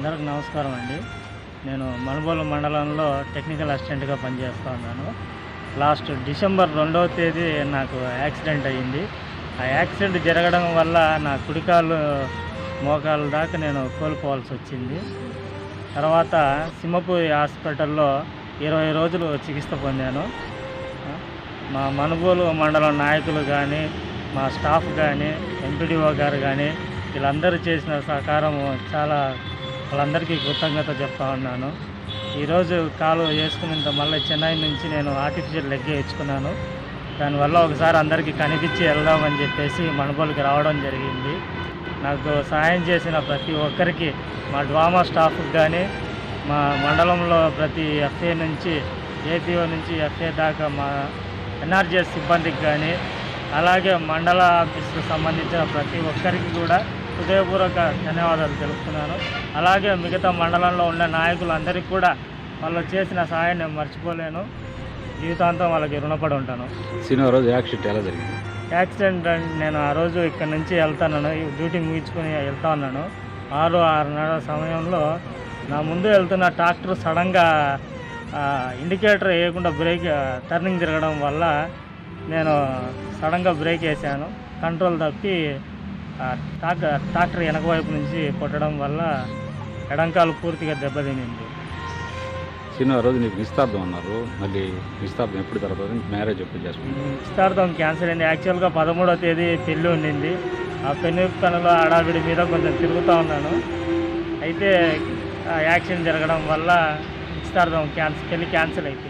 అందరూ నమస్కారం అండి. నేను మనుబోలు మండలంలో టెక్నికల్ అసిస్టెంట్గా పనిచేస్తూ ఉన్నాను. లాస్ట్ డిసెంబర్ రెండవ తేదీ నాకు యాక్సిడెంట్ అయ్యింది. ఆ యాక్సిడెంట్ జరగడం వల్ల నా కుడికాలు మోకాలు దాకా నేను కోల్పోవాల్సి వచ్చింది. తర్వాత సింహపూరి హాస్పిటల్లో ఇరవై రోజులు చికిత్స పొందాను. మా మనుబోలు మండలం నాయకులు కానీ మా స్టాఫ్ కానీ ఎంపీడీఓ గారు కానీ వీళ్ళందరూ చేసిన సహకారం చాలా వాళ్ళందరికీ కృతజ్ఞత చెప్తా ఉన్నాను. ఈరోజు కాలు వేసుకున్నంత మళ్ళీ చెన్నై నుంచి నేను ఆర్టిఫిషియల్ లెగ్ వేయించుకున్నాను. దానివల్ల ఒకసారి అందరికీ కనిపించి వెళ్దామని చెప్పేసి మణుబోలుకి రావడం జరిగింది. నాకు సాయం చేసిన ప్రతి ఒక్కరికి మా డ్వామా స్టాఫ్కి కానీ మా మండలంలో ప్రతి ఎఫ్ఏ నుంచి ఏపీఓ నుంచి ఎఫ్ఏ దాకా మా ఎన్ఆర్జిఎస్ సిబ్బందికి కానీ అలాగే మండల ఆఫీస్కి సంబంధించిన ప్రతి ఒక్కరికి కూడా హృదయపూర్వక ధన్యవాదాలు తెలుపుతున్నాను. అలాగే మిగతా మండలంలో ఉన్న నాయకులందరికీ కూడా వాళ్ళు చేసిన సహాయాన్ని నేను మర్చిపోలేను. జీవితాంతం వాళ్ళకి రుణపడి ఉంటాను. సినిమా రోజు యాక్సిడెంట్ ఎలా జరిగింది? యాక్సిడెంట్ అంటే నేను ఆ రోజు ఇక్కడ నుంచి వెళ్తాను డ్యూటీ ముగించుకొని వెళ్తా ఉన్నాను. ఆరు ఆరున్నర సమయంలో నా ముందు వెళ్తున్న ట్రాక్టర్ సడన్గా ఇండికేటర్ వేయకుండా బ్రేక్ టర్నింగ్ తిరగడం వల్ల నేను సడన్గా బ్రేక్ వేసాను. కంట్రోల్ తప్పి ట్రాక్టర్ ట్రాక్టర్ వెనక వైపు నుంచి కొట్టడం వల్ల ఎడంకాలు పూర్తిగా దెబ్బతినింది. సినిమా రోజు నీకు నిస్తార్థం అన్నారు. మళ్ళీ నిస్తార్థం ఎప్పుడు తర్వాత మ్యారేజ్ ఎప్పుడు చేసుకుంటారు నిశ్చితార్థం క్యాన్సిల్ అయింది. యాక్చువల్గా పదమూడవ తేదీ పెళ్ళి ఉండింది. ఆ పెళ్ళి పనుల హడావిడి మీద కొంచెం తిరుగుతూ ఉన్నాను. అయితే యాక్సిడెంట్ జరగడం వల్ల నిశ్చితార్థం క్యాన్సిల్ పెళ్ళి క్యాన్సిల్ అయిపోయింది.